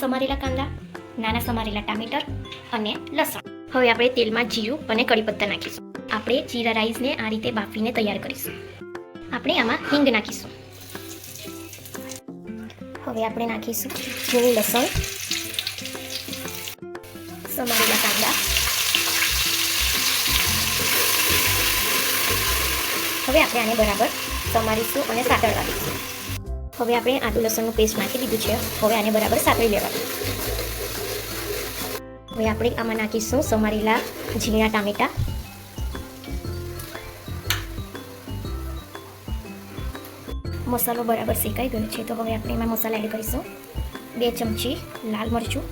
સમારેલા કાંદા, નાના સમારેલા ટામેટર અને લસણ. હવે આપણે તેલમાં જીરું અને કડી પત્તા નાખીશું. આપણે જીરા રાઈસને આ રીતે બાફીને તૈયાર કરીશું. આપણે આમાં હિંગ નાખીશું. હવે આપણે નાખીશું ઝીણું લસણ. સમારેલા કાંદા. હવે આપણે આને બરાબર સમારીશું અને સાતળવા દઈશું હવે આપણે આદુ લસણનું પેસ્ટ નાખી દીધું છે. હવે આને બરાબર સાતળી લેવાનું. હવે આપણે આમાં નાખીશું સમારેલા ઝીણા ટામેટા. મસાલો બરાબર શેકાઈ ગયો છે, તો હવે આપણે એમાં મસાલા એડ કરીશું. બે ચમચી લાલ મરચું.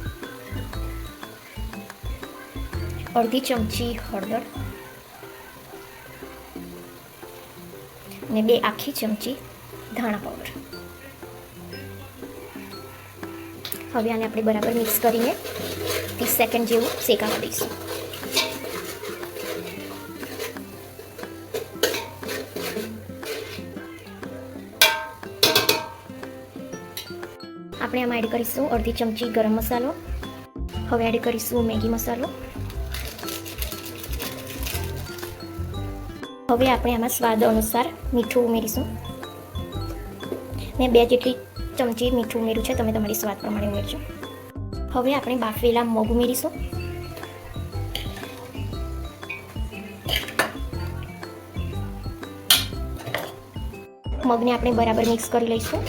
અડધી ચમચી હળદર. અને બે આખી ચમચી ધાણા પાવડર. હવે આને આપણે બરાબર મિક્સ કરીને ત્રીસ સેકન્ડ જેવું શેકાવા દઈશું. આપણે આમાં એડ કરીશું અડધી ચમચી ગરમ મસાલો. હવે એડ કરીશું મેગી મસાલો. હવે આપણે આમાં સ્વાદ અનુસાર મીઠું ઉમેરીશું. મેં બે જેટલી ચમચી મીઠું ઉમેર્યું છે, તમે તમારી સ્વાદ પ્રમાણે ઉમેરજો. હવે આપણે બાફેલા મગ ઉમેરીશું. મગને આપણે બરાબર મિક્સ કરી લઈશું.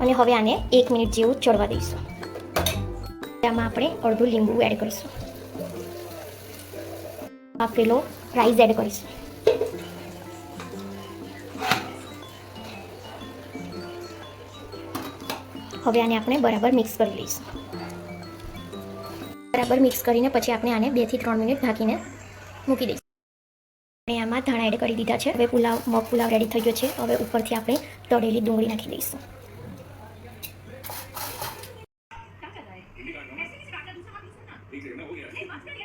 અને હવે આને એક મિનિટ જેવું ચડવા દઈશું. આમાં આપણે અડધું લીંબુ એડ કરીશું. બાફેલો રાઈસ એડ કરીશું. હવે આને આપણે બરાબર મિક્સ કરી લઈશું બરાબર મિક્સ કરીને પછી આપણે આને બે થી ત્રણ મિનિટ ઢાંકીને મૂકી દઈશું આપણે આમાં ધાણા એડ કરી દીધા છે હવે પુલાવ મગ પુલાવ રેડી થઈ ગયો છે હવે ઉપરથી આપણે તળેલી ડુંગળી નાખી દઈશું एक सेकंड ना हो गया है आज का तो हो गया